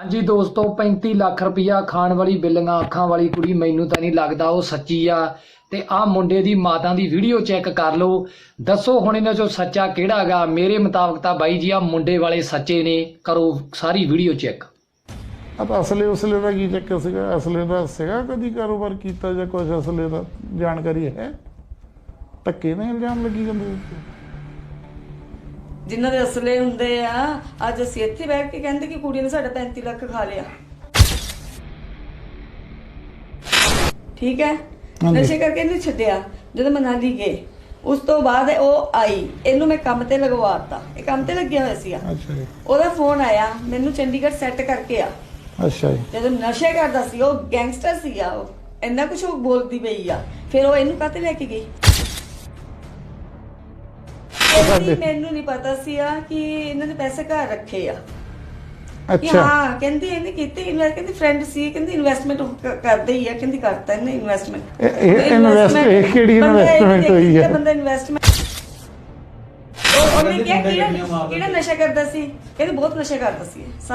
ਹਾਂਜੀ ਦੋਸਤੋ 35 ਲੱਖ ਰੁਪਇਆ ਖਾਣ ਵਾਲੀ ਬਿੱਲੀਆਂ ਅੱਖਾਂ ਵਾਲੀ ਕੁੜੀ ਮੈਨੂੰ ਤਾਂ ਨਹੀਂ ਲੱਗਦਾ, ਉਹ ਸੱਚੀ ਆ। ਤੇ ਆਹ ਮੁੰਡੇ ਦੀ ਮਾਤਾ ਦੀ ਵੀਡੀਓ ਚੈੱਕ ਕਰ ਲਓ। ਦੱਸੋ ਹੁਣ ਇਹਨਾਂ ਚੋਂ ਸੱਚਾ ਕਿਹੜਾ ਹੈਗਾ? ਮੇਰੇ ਮੁਤਾਬਕ ਤਾਂ ਬਾਈ ਜੀ ਆ ਮੁੰਡੇ ਵਾਲੇ ਸੱਚੇ ਨੇ। ਕਰੋ ਸਾਰੀ ਵੀਡੀਓ ਚੈੱਕ ਆ ਅਸਲੇ ਉਸਲੇ ਦਾ ਕੀ ਚੱਕਰ ਸੀਗਾ? ਅਸਲੇ ਦਾ ਸੀਗਾ ਕਦੀ ਕਾਰੋਬਾਰ ਕੀਤਾ ਜਾਂ ਕੁਝ ਅਸਲੇ ਦਾ? ਜਾਣਕਾਰੀ ਹੈ? ਧੱਕੇ ਨਾਲ ਇਲਜ਼ਾਮ ਲੱਗੀ ਜਾਂਦੇ ਜਿਨ੍ਹਾਂ ਦੇ ਅਸਲੇ ਹੁੰਦੇ ਆ ਅੱਜ ਅਸੀਂ ਇੱਥੇ ਬੈਠ ਕੇ ਕਹਿੰਦੇ ਕਿ ਕੁੜੀ ਨੇ ਸਾਡਾ 35 ਲੱਖ ਖਾ ਲਿਆ। ਠੀਕ ਹੈ। ਨਸ਼ੇ ਕਰਕੇ ਨਹੀਂ ਛੱਡਿਆ ਜਦੋਂ ਮਨਾਲੀ ਗਏ। ਉਸ ਤੋਂ ਬਾਅਦ ਉਹ ਆਈ ਇਹਨੂੰ ਮੈਂ ਕੰਮ ਤੇ ਲਗਵਾਤਾ। ਇਹ ਕੰਮ ਤੇ ਲੱਗਿਆ ਹੋਇਆ ਸੀਗਾ। ਅੱਛਾ ਜੀ। ਉਹਦਾ ਫੋਨ ਆਇਆ ਮੈਨੂੰ ਚੰਡੀਗੜ੍ਹ ਸੈੱਟ ਕਰਕੇ ਆ। ਅੱਛਾ ਜੀ। ਜਦੋਂ ਨਸ਼ੇ ਕਰਦਾ ਸੀ ਉਹ ਗੈਂਗਸਟਰ ਸੀਗਾ ਉਹ। ਇੰਨਾ ਕੁਝ ਉਹ ਬੋਲਦੀ ਪਈ ਆ। ਫਿਰ ਉਹ ਇਹਨੂੰ ਕਾਤੇ ਲੈ ਕੇ ਗਈ? ਕਹਿੰਦੀ ਮੈਨੂੰ ਨਹੀਂ ਪਤਾ ਸੀ ਆ ਕਿ ਇਹਨਾਂ ਨੇ ਪੈਸੇ ਘਰ ਰੱਖੇ ਆ। ਕਿ ਅੱਛਾ। ਹਾਂ ਕਹਿੰਦੀ ਇਹਨੇ ਕੀਤੀ ਇਨਵੈਸਟ ਕਹਿੰਦੀ ਫਰੈਂਡ ਸੀ ਕਹਿੰਦੀ ਇਨਵੈਸਟਮੈਂਟ ਕਰਦੇ ਹੀ ਆ ਕਹਿੰਦੀ ਕਰਤਾ ਇਹਨੇ ਇਨਵੈਸਟਮੈਂਟ ਇਹ- ਇਹ invest- ਇਹ ਕਿਹੜੀ investment ਹੋਈ ਹੈ? ਬੰਦਾ ਇਨਵੈਸਟਮੈਂਟ ਉਹਨੇ ਕਿਹਾ ਕਿਹੜਾ ਕਿਹੜਾ ਨਸ਼ਾ ਕਰਦਾ ਸੀ? ਕਹਿੰਦੇ ਬਹੁਤ ਨਸ਼ਾ ਕਰਦਾ ਸੀ